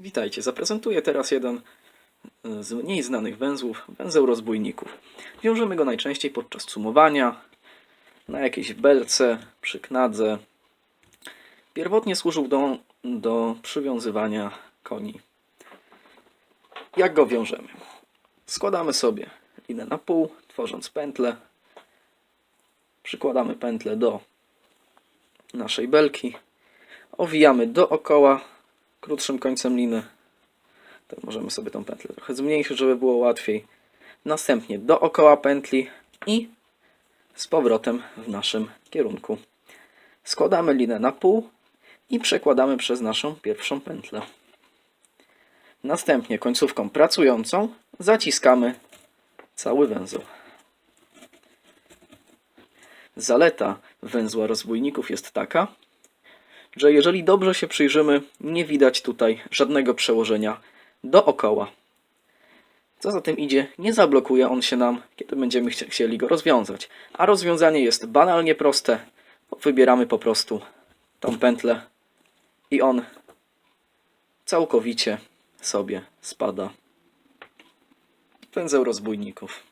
Witajcie, zaprezentuję teraz jeden e, z mniej znanych węzłów, węzeł rozbójników. Wiążemy go najczęściej podczas sumowania, na jakiejś belce, przy knadze. Pierwotnie służył do, do przywiązywania koni. Jak go wiążemy? Składamy sobie linę na pół, tworząc pętlę. Przykładamy pętlę do naszej belki. Owijamy dookoła krótszym końcem liny. To możemy sobie tą pętlę trochę zmniejszyć, żeby było łatwiej. Następnie dookoła pętli i z powrotem w naszym kierunku. Składamy linę na pół i przekładamy przez naszą pierwszą pętlę. Następnie końcówką pracującą zaciskamy cały węzeł. Zaleta węzła rozbójników jest taka, że jeżeli dobrze się przyjrzymy, nie widać tutaj żadnego przełożenia dookoła. Co za tym idzie, nie zablokuje on się nam, kiedy będziemy chci- chcieli go rozwiązać. A rozwiązanie jest banalnie proste. Wybieramy po prostu tą pętlę i on całkowicie sobie spada. Węzeł rozbójników.